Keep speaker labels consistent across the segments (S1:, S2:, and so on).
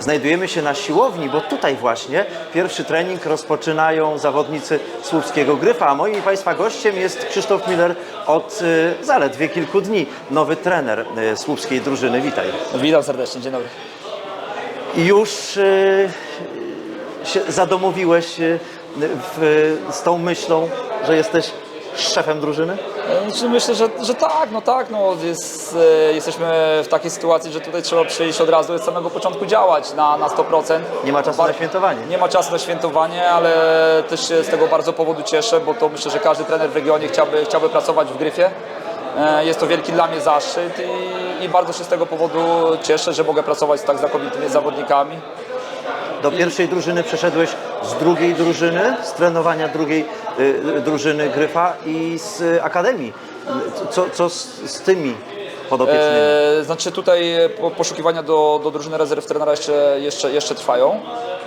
S1: Znajdujemy się na siłowni, bo tutaj właśnie pierwszy trening rozpoczynają zawodnicy Słupskiego Gryfa, a moim Państwa gościem jest Krzysztof Miller od y, zaledwie kilku dni, nowy trener y, słupskiej drużyny. Witaj.
S2: Witam serdecznie, dzień dobry.
S1: Już y, się zadomowiłeś y, w, z tą myślą, że jesteś szefem drużyny?
S2: Znaczy myślę, że, że tak, no tak, no jest, jesteśmy w takiej sytuacji, że tutaj trzeba przyjść od razu od samego początku działać na, na 100%.
S1: Nie ma czasu
S2: Bar-
S1: na świętowanie.
S2: Nie ma czasu na świętowanie, ale też się z tego bardzo powodu cieszę, bo to myślę, że każdy trener w regionie chciałby, chciałby pracować w Gryfie. E, Jest to wielki dla mnie zaszczyt i, i bardzo się z tego powodu cieszę, że mogę pracować z tak znakomitymi zawodnikami.
S1: Do pierwszej drużyny przeszedłeś z drugiej drużyny, z trenowania drugiej drużyny Gryfa i z y, akademii. Co, co z, z tymi podopiecznymi?
S2: E, znaczy tutaj po- poszukiwania do, do drużyny rezerw trenera jeszcze, jeszcze, jeszcze trwają.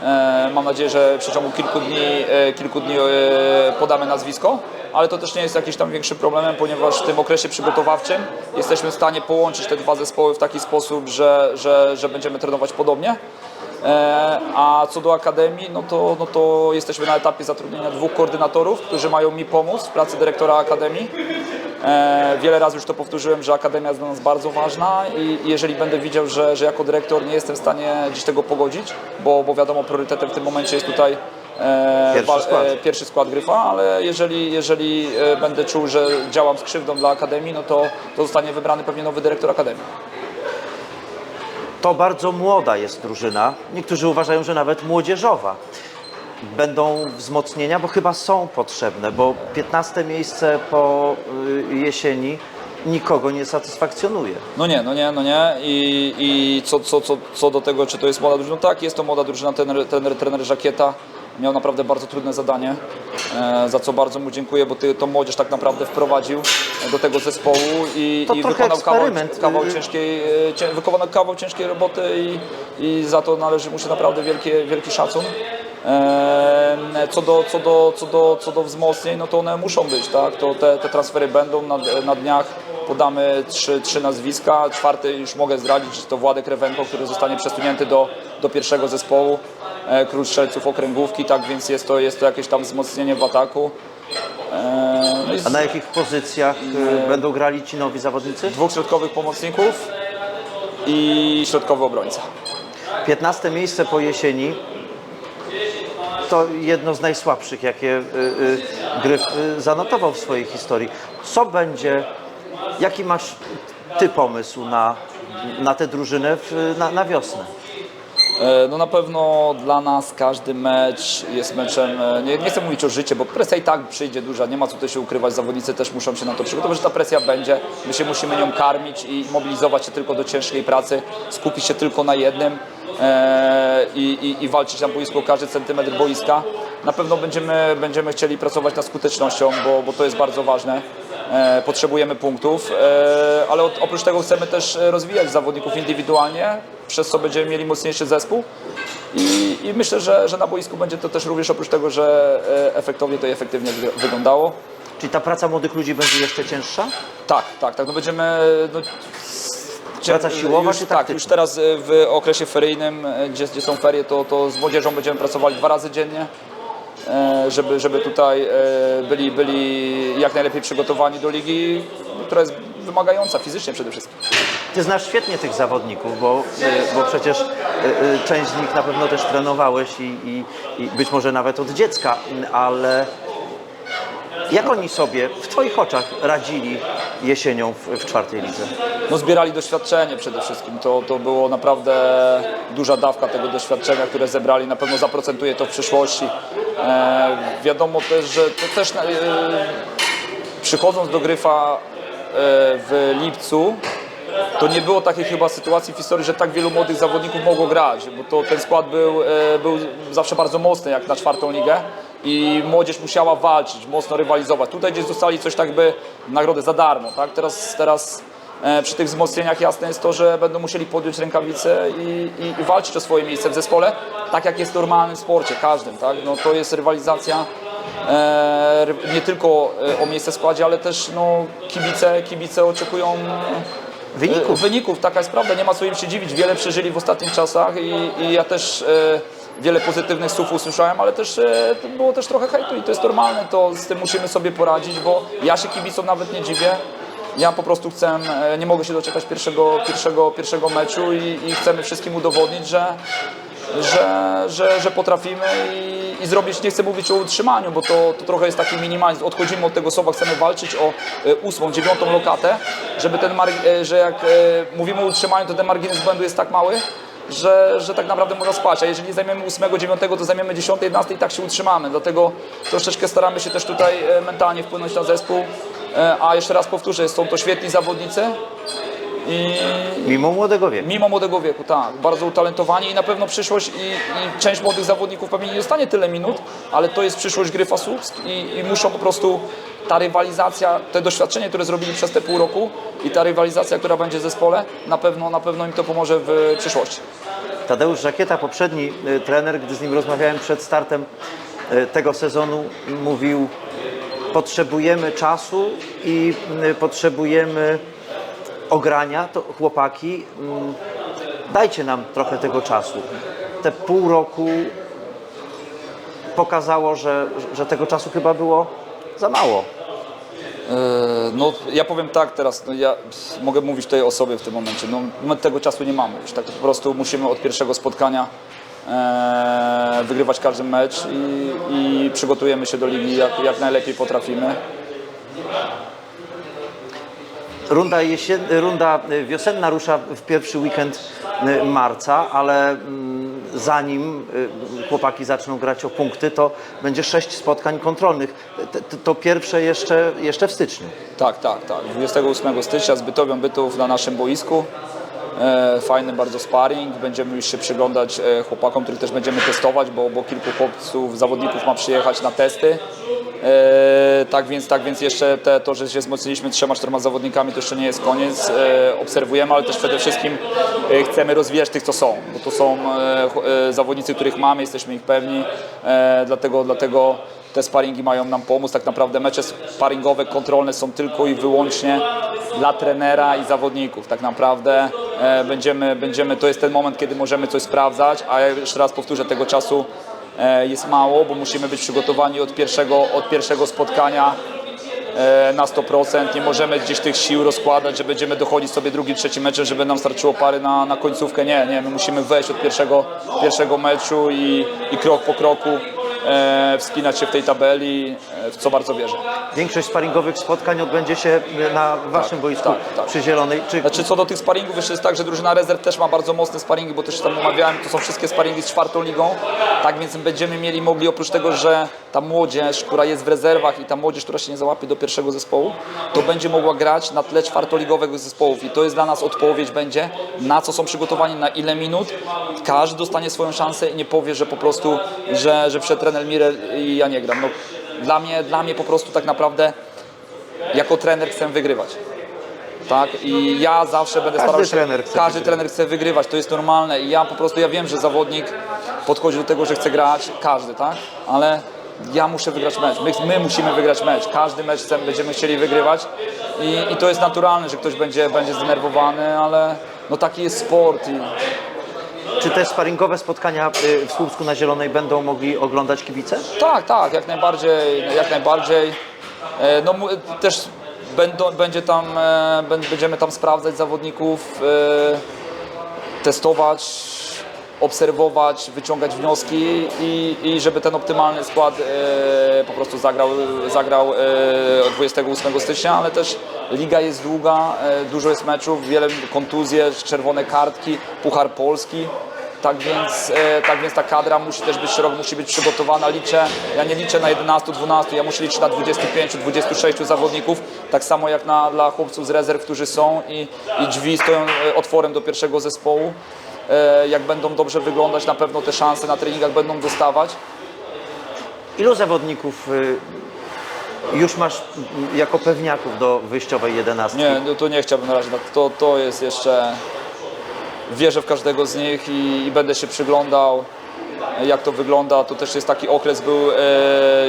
S2: E, mam nadzieję, że w przeciągu kilku dni, e, kilku dni e, podamy nazwisko, ale to też nie jest jakiś tam większy problemem, ponieważ w tym okresie przygotowawczym jesteśmy w stanie połączyć te dwa zespoły w taki sposób, że, że, że będziemy trenować podobnie. E, A co do akademii, no to, no to jesteśmy na etapie zatrudnienia dwóch koordynatorów, którzy mają mi pomóc w pracy dyrektora akademii. E, Wiele razy już to powtórzyłem, że akademia jest dla nas bardzo ważna i jeżeli będę widział, że, że jako dyrektor nie jestem w stanie gdzieś tego pogodzić, bo, bo wiadomo, priorytetem w tym momencie jest tutaj e,
S1: Pierwszy skład.
S2: pierwszy skład Gryfa, ale jeżeli, jeżeli będę czuł, że działam z krzywdą dla akademii, no to, to zostanie wybrany pewnie nowy dyrektor akademii.
S1: To bardzo młoda jest drużyna. Niektórzy uważają, że nawet młodzieżowa. Będą wzmocnienia, bo chyba są potrzebne, bo 15 miejsce po y, jesieni nikogo nie satysfakcjonuje.
S2: No nie, no nie, no nie. I, i co, co, co, co do tego, czy to jest młoda drużyna? No tak, jest to młoda drużyna. Trener, trener, trener Żakieta miał naprawdę bardzo trudne zadanie, e, za co bardzo mu dziękuję, bo ty, tą młodzież tak naprawdę wprowadził do tego zespołu i,
S1: To
S2: i wykonał kawał, kawał, ciężkiej, e, cię, wykonał kawał ciężkiej roboty i, i za to należy mu się naprawdę wielkie, wielki szacun. E, Co do, co, do, co, do, co do wzmocnień, no to one muszą być, tak? To te, te transfery będą na, na dniach. Podamy trzy, trzy nazwiska. Czwarty już mogę zdradzić, to Władek Rewenko, który zostanie przesunięty do, do pierwszego zespołu Król Strzelców Okręgówki, tak więc jest to, jest to jakieś tam wzmocnienie w ataku. E, no z
S1: A na jakich pozycjach y, będą grali ci nowi zawodnicy?
S2: dwóch środkowych pomocników i środkowy obrońca.
S1: 15 miejsce po jesieni to jedno z najsłabszych, jakie Gryf zanotował w swojej historii. Co będzie, jaki masz ty pomysł na, na tę drużynę w, na, na wiosnę?
S2: E, No na pewno dla nas każdy mecz jest meczem, e, nie, nie chcę mówić o życie, bo presja i tak przyjdzie duża, nie ma co tutaj się ukrywać, zawodnicy też muszą się na to przygotować, że ta presja będzie, my się musimy nią karmić i mobilizować się tylko do ciężkiej pracy, skupić się tylko na jednym e, i, i, walczyć na boisku o każdy centymetr boiska. Na pewno będziemy, będziemy chcieli pracować nad skutecznością, bo, bo to jest bardzo ważne. E, potrzebujemy punktów, e, ale oprócz tego chcemy też e, rozwijać zawodników indywidualnie, przez co będziemy mieli mocniejszy zespół i, i myślę, że, że na boisku będzie to też również oprócz tego, że efektownie to i efektywnie wy- wyglądało.
S1: Czyli ta praca młodych ludzi będzie jeszcze cięższa?
S2: Tak, tak, tak, no będziemy... No,
S1: Praca siłowa
S2: już,
S1: czy
S2: Tak,
S1: taktyczna?
S2: już teraz w okresie feryjnym, gdzie, gdzie są ferie, to, to z młodzieżą będziemy pracowali dwa razy dziennie, żeby, żeby tutaj e, byli, byli jak najlepiej przygotowani do ligi, która jest wymagająca fizycznie przede wszystkim.
S1: Ty znasz świetnie tych zawodników, bo, y, bo przecież część z nich na pewno też trenowałeś i, i, i być może nawet od dziecka, ale jak oni sobie w Twoich oczach radzili jesienią w, w czwartej lidze?
S2: No, zbierali doświadczenie przede wszystkim. To, to było naprawdę duża dawka tego doświadczenia, które zebrali. Na pewno zaprocentuje to w przyszłości. E, wiadomo też, że to też e, przychodząc do Gryfa e, w lipcu, to nie było takiej chyba sytuacji w historii, że tak wielu młodych zawodników mogło grać, bo to ten skład był, e, był zawsze bardzo mocny jak na czwartą ligę i młodzież musiała walczyć, mocno rywalizować. Tutaj gdzieś dostali coś tak by nagrodę za darmo, tak? Teraz, teraz e, przy tych wzmocnieniach jasne jest to, że będą musieli podjąć rękawice i, i, i walczyć o swoje miejsce w zespole, tak jak jest w normalnym sporcie, każdym, tak? No to jest rywalizacja e, nie tylko e, o miejsce w składzie, ale też no, kibice, kibice oczekują
S1: Wyników.
S2: E, Wyników, taka jest prawda, nie ma co im się dziwić. Wiele przeżyli w ostatnich czasach i, i ja też e, wiele pozytywnych słów usłyszałem, ale też e, było też trochę hejtu i to jest normalne, to z tym musimy sobie poradzić, bo ja się kibicom nawet nie dziwię. Ja po prostu chcę, e, nie mogę się doczekać pierwszego, pierwszego, pierwszego meczu i, i chcemy wszystkim udowodnić, że, że, że, że potrafimy i, i zrobić, nie chcę mówić o utrzymaniu, bo to, to trochę jest taki minimalizm. Odchodzimy od tego słowa, chcemy walczyć o e, ósmą, dziewiątą lokatę, żeby ten, że jak mówimy o utrzymaniu, to ten margines błędu jest tak mały, że, że tak naprawdę można spać, a jeżeli zajmiemy ósmego, dziewiątego, to zajmiemy dziesiątej, jedenastej i tak się utrzymamy. Dlatego troszeczkę staramy się też tutaj e, mentalnie wpłynąć na zespół, E, a jeszcze raz powtórzę, są to świetni zawodnicy
S1: Mimo młodego wieku.
S2: Mimo młodego wieku, tak. Bardzo utalentowani i na pewno przyszłość i, i część młodych zawodników pewnie nie dostanie tyle minut, ale to jest przyszłość gry Słupsk i, i muszą po prostu ta rywalizacja, te doświadczenie, które zrobili przez te pół roku i ta rywalizacja, która będzie w zespole, na pewno, na pewno im to pomoże w przyszłości.
S1: Tadeusz Żakieta, poprzedni y, trener, gdy z nim rozmawiałem przed startem y, tego sezonu, mówił: Potrzebujemy czasu i y, potrzebujemy ogrania. To chłopaki, mm, dajcie nam trochę tego czasu. Te pół roku pokazało, że, że tego czasu chyba było za mało.
S2: E, No, ja powiem tak teraz, no, ja mogę mówić tutaj o sobie w tym momencie. No, my tego czasu nie mamy. Już tak po prostu musimy od pierwszego spotkania e, wygrywać każdy mecz i, i przygotujemy się do ligi jak, jak najlepiej potrafimy.
S1: Runda, jesien, runda wiosenna rusza w pierwszy weekend y, marca, ale mm, zanim y, chłopaki zaczną grać o punkty, to będzie sześć spotkań kontrolnych. To pierwsze jeszcze, jeszcze w styczniu.
S2: Tak, tak, tak. 28 stycznia z Bytowią Bytów na naszym boisku. E, fajny bardzo sparring. Będziemy już się przyglądać e, chłopakom, których też będziemy testować, bo, bo kilku chłopców, zawodników ma przyjechać na testy. E, tak więc, tak więc jeszcze te, to, że się wzmocniliśmy trzema, czterema zawodnikami, to jeszcze nie jest koniec. Obserwujemy, ale też przede wszystkim chcemy rozwijać tych, co są, bo to są zawodnicy, których mamy, jesteśmy ich pewni, dlatego, dlatego te sparingi mają nam pomóc. Tak naprawdę mecze sparingowe, kontrolne są tylko i wyłącznie dla trenera i zawodników. Tak naprawdę e, będziemy, będziemy, to jest ten moment, kiedy możemy coś sprawdzać, a jeszcze raz powtórzę, tego czasu e, jest mało, bo musimy być przygotowani od pierwszego, od pierwszego spotkania e, na 100%. Nie możemy gdzieś tych sił rozkładać, że będziemy dochodzić sobie drugim, trzecim meczem, żeby nam starczyło pary na, na końcówkę. Nie, nie, my musimy wejść od pierwszego, pierwszego meczu i, i krok po kroku wspinać się w tej tabeli, e, w co bardzo wierzę.
S1: Większość sparingowych spotkań odbędzie się na waszym boisku
S2: tak, tak.
S1: przy Zielonej. Czy
S2: Znaczy co do tych sparingów, jeszcze jest tak, że drużyna rezerw też ma bardzo mocne sparingi, bo też tam omawiałem, to są wszystkie sparingi z czwartą ligą, tak więc będziemy mieli mogli oprócz tego, że ta młodzież, która jest w rezerwach i ta młodzież, która się nie załapie do pierwszego zespołu, to będzie mogła grać na tle czwartoligowego zespołów i to jest dla nas odpowiedź będzie, na co są przygotowani, na ile minut, każdy dostanie swoją szansę i nie powie, że po prostu, że, że przed Mirel i ja nie gram. No, dla mnie, dla mnie po prostu tak naprawdę jako trener chcę wygrywać. Tak? I ja zawsze będę
S1: Każdy
S2: starał się.
S1: trener
S2: każdy
S1: wygrywać.
S2: trener chce wygrywać, to jest normalne. I ja po prostu ja wiem, że zawodnik podchodzi do tego, że chce grać, każdy, tak? Ale ja muszę wygrać mecz. My, my musimy wygrać mecz. Każdy mecz chcemy, będziemy chcieli wygrywać. I, I to jest naturalne, że ktoś będzie, będzie zdenerwowany, ale no taki jest sport. I,
S1: czy te sparingowe spotkania y, w Słupsku na Zielonej będą mogli oglądać kibice?
S2: Tak, tak, jak najbardziej, jak najbardziej. E, No, też będą, będzie tam, e, bę- będziemy tam sprawdzać zawodników, e, testować, obserwować, wyciągać wnioski i, i żeby ten optymalny skład e, po prostu zagrał, zagrał e, od 28 stycznia, ale też liga jest długa, e, dużo jest meczów, wiele kontuzje, czerwone kartki, Puchar Polski. Tak więc, e, tak więc ta kadra musi też być szeroko, musi być przygotowana. Liczę, ja nie liczę na 11-12, ja muszę liczyć na 25-26 zawodników, tak samo jak na, dla chłopców z rezerw, którzy są i, i drzwi stoją e, otworem do pierwszego zespołu. E, jak będą dobrze wyglądać, na pewno te szanse na treningach będą dostawać.
S1: Ilu zawodników y, już masz jako pewniaków do wyjściowej jedenastki?
S2: Nie, no to nie chciałbym na razie, na- to, to jest jeszcze, wierzę w każdego z nich i, i będę się przyglądał. Jak to wygląda. To też jest taki okres był, e,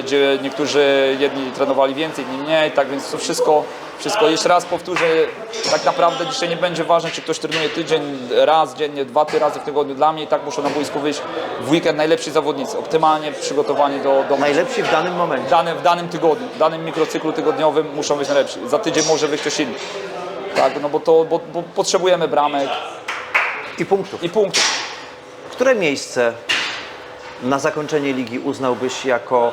S2: gdzie niektórzy jedni trenowali więcej, inni mniej, tak więc to wszystko, wszystko jeszcze raz powtórzę, tak naprawdę dzisiaj nie będzie ważne, czy ktoś trenuje tydzień, raz dziennie, dwa, trzy razy w tygodniu. Dla mnie i tak muszą na boisku wyjść w weekend najlepsi zawodnicy, optymalnie przygotowani do, do
S1: Najlepsi w danym momencie.
S2: danym, w danym tygodniu, w danym mikrocyklu tygodniowym muszą być najlepsi. Za tydzień może wyjść ktoś inny. Tak, no bo to bo, bo potrzebujemy bramek
S1: I punktów.
S2: i punktów.
S1: Które miejsce na zakończenie ligi uznałbyś jako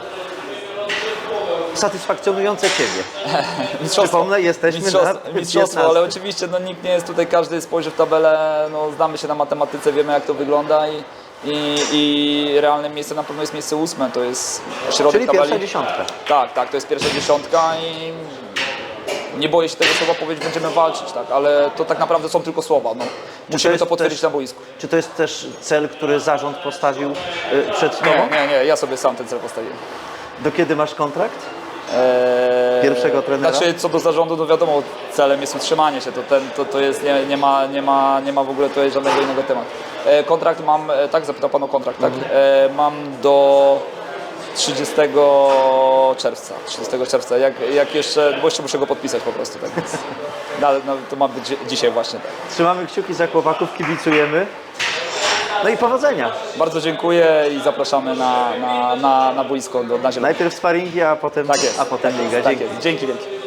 S1: satysfakcjonujące Ciebie?
S2: Mistrzostwo.
S1: Przypomnę, jesteśmy
S2: mistrzostwo,
S1: na
S2: mistrzostwo
S1: 15.
S2: ale oczywiście no, nikt nie jest tutaj, każdy spojrzy w tabelę, no, znamy się na matematyce, wiemy jak to wygląda i, i, i realnym miejscem na pewno jest miejsce ósme, to jest środek
S1: Czyli
S2: tabeli.
S1: pierwsza dziesiątka.
S2: Tak, tak, to jest pierwsza dziesiątka i nie boję się tego słowa powiedzieć, będziemy walczyć, tak, ale to tak naprawdę są tylko słowa. No. Musimy
S1: jest
S2: to potwierdzić
S1: też-
S2: na boisku.
S1: Czy to jest też cel, który zarząd postawił y, przed Tobą?
S2: Nie, nie, nie, ja sobie sam ten cel postawiłem.
S1: Do kiedy masz kontrakt?
S2: Eee,
S1: Pierwszego trenera?
S2: Znaczy, co do zarządu, no wiadomo, celem jest utrzymanie się, to, ten, to, to jest, nie, nie, ma, nie, ma, nie ma w ogóle tutaj żadnego innego tematu. E, kontrakt mam, e, tak, zapytał Pan o kontrakt, tak?
S1: Mhm.
S2: E, mam do 30 czerwca, 30 czerwca, jak, jak jeszcze, bo jeszcze muszę go podpisać po prostu, tak więc, no, no, to ma być dzi- dzisiaj właśnie, tak.
S1: Trzymamy kciuki za chłopaków, kibicujemy. No i powodzenia.
S2: Bardzo dziękuję i zapraszamy na, na, na, na boisko, do, na.
S1: Najpierw sparingi, a potem,
S2: Tak jest.
S1: a potem
S2: tak
S1: liga.
S2: Jest, tak
S1: Dzięki.
S2: jest. Dzięki wielkie.